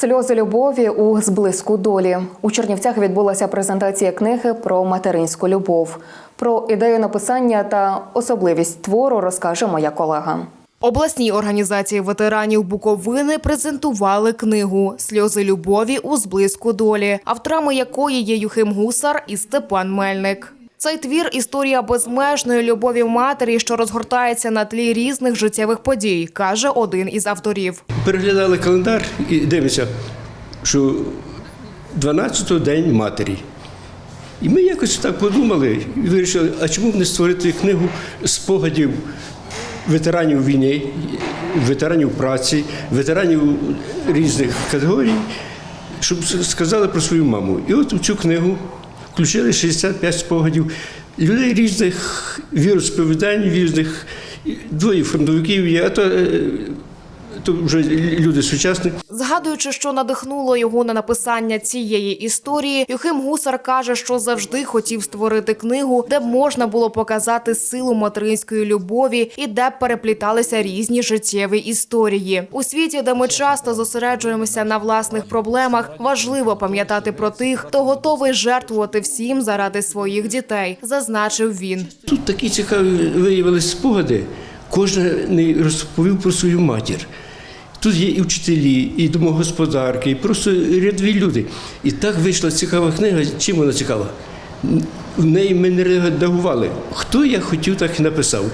Сльози любові у зблиску долі у Чернівцях відбулася презентація книги про материнську любов. Про ідею написання та особливість твору розкаже моя колега. Обласній організації ветеранів Буковини презентували книгу Сльози любові у зблиску долі, авторами якої є Юхим Гусар і Степан Мельник. Цей твір історія безмежної любові матері, що розгортається на тлі різних життєвих подій, каже один із авторів. Переглядали календар і дивимося, що 12-го день матері. І ми якось так подумали і вирішили, а чому б не створити книгу спогадів ветеранів війни, ветеранів праці, ветеранів різних категорій, щоб сказали про свою маму. І от цю книгу включили 65 спогадів. Людей різних віросповідань, різних двоє фронтовиків Я то, е, то вже люди сучасні. Згадуючи, що надихнуло його на написання цієї історії, Юхим Гусар каже, що завжди хотів створити книгу, де б можна було показати силу материнської любові і де б перепліталися різні життєві історії. У світі, де ми часто зосереджуємося на власних проблемах, важливо пам'ятати про тих, хто готовий жертвувати всім заради своїх дітей, зазначив він. Тут такі цікаві виявилися спогади. Кожен розповів про свою матір. Тут є і вчителі, і домогосподарки, і просто рядові люди. І так вийшла цікава книга. Чим вона цікава? В неї ми не редагували. Хто я хотів, так і написав.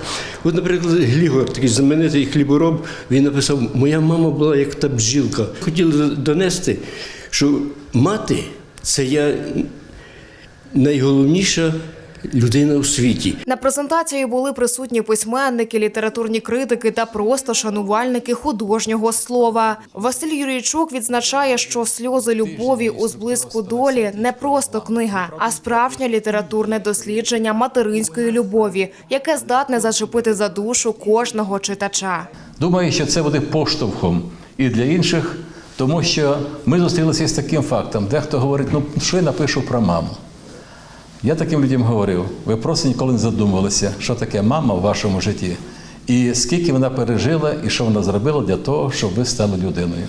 От, наприклад, Глігор, такий знаменитий хлібороб, він написав: Моя мама була як та бджілка. Хотіли донести, що мати це я найголовніша людина у світі. На презентації були присутні письменники, літературні критики та просто шанувальники художнього слова. Василь Юрійчук відзначає, що сльози любові у зблиску долі не просто книга, а справжнє літературне дослідження материнської любові, яке здатне зачепити за душу кожного читача. Думаю, що це буде поштовхом і для інших, тому що ми зустрілися з таким фактом. Дехто говорить, ну що я напишу про маму. Я таким людям говорив, ви просто ніколи не задумувалися, що таке мама в вашому житті, і скільки вона пережила, і що вона зробила для того, щоб ви стали людиною.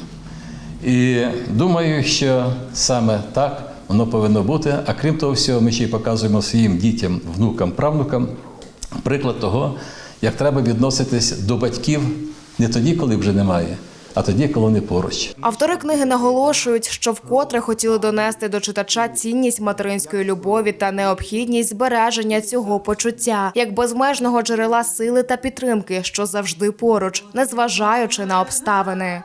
І думаю, що саме так воно повинно бути. А крім того всього, ми ще й показуємо своїм дітям, внукам, правнукам приклад того, як треба відноситись до батьків не тоді, коли вже немає, а тоді, коли вони поруч. Автори книги наголошують, що вкотре хотіли донести до читача цінність материнської любові та необхідність збереження цього почуття як безмежного джерела сили та підтримки, що завжди поруч, незважаючи на обставини.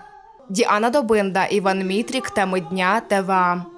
Діана Добинда, Іван Мітрік, теми дня ТВА.